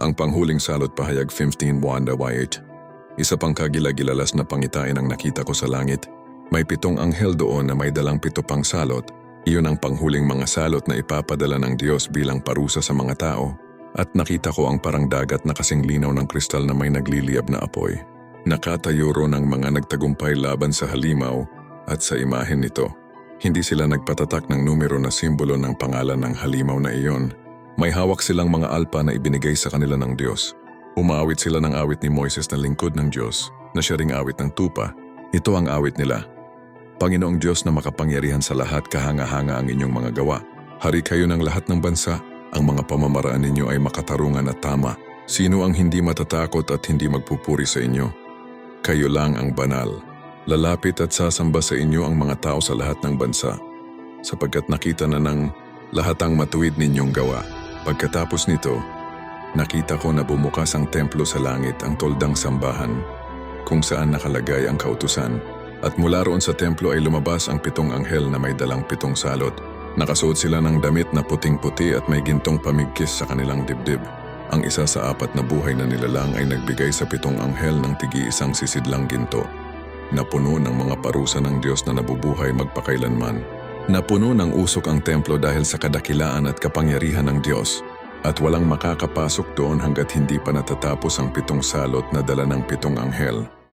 Ang panghuling salot pahayag 15 Wanda White. Isa pang kagilagilalas na pangitain ang nakita ko sa langit. May pitong anghel doon na may dalang pito pang salot. Iyon ang panghuling mga salot na ipapadala ng Diyos bilang parusa sa mga tao. At nakita ko ang parang dagat na kasing linaw ng kristal na may nagliliyab na apoy. Nakatayo ro ng mga nagtagumpay laban sa halimaw at sa imahen nito. Hindi sila nagpatatak ng numero na simbolo ng pangalan ng halimaw na iyon. May hawak silang mga alpa na ibinigay sa kanila ng Diyos. Umaawit sila ng awit ni Moises na lingkod ng Diyos, na siya ring awit ng tupa. Ito ang awit nila. Panginoong Diyos na makapangyarihan sa lahat kahanga-hanga ang inyong mga gawa. Hari kayo ng lahat ng bansa, ang mga pamamaraan ninyo ay makatarungan at tama. Sino ang hindi matatakot at hindi magpupuri sa inyo? Kayo lang ang banal. Lalapit at sasamba sa inyo ang mga tao sa lahat ng bansa, sapagkat nakita na ng lahat ang matuwid ninyong gawa. Pagkatapos nito, nakita ko na bumukas ang templo sa langit ang toldang sambahan, kung saan nakalagay ang kautusan. At mula roon sa templo ay lumabas ang pitong anghel na may dalang pitong salot. Nakasuot sila ng damit na puting-puti at may gintong pamigkis sa kanilang dibdib. Ang isa sa apat na buhay na nilalang ay nagbigay sa pitong anghel ng tigi-isang sisidlang ginto, na puno ng mga parusa ng Diyos na nabubuhay magpakailanman. Napuno ng usok ang templo dahil sa kadakilaan at kapangyarihan ng Diyos, at walang makakapasok doon hanggat hindi pa natatapos ang pitong salot na dala ng pitong anghel.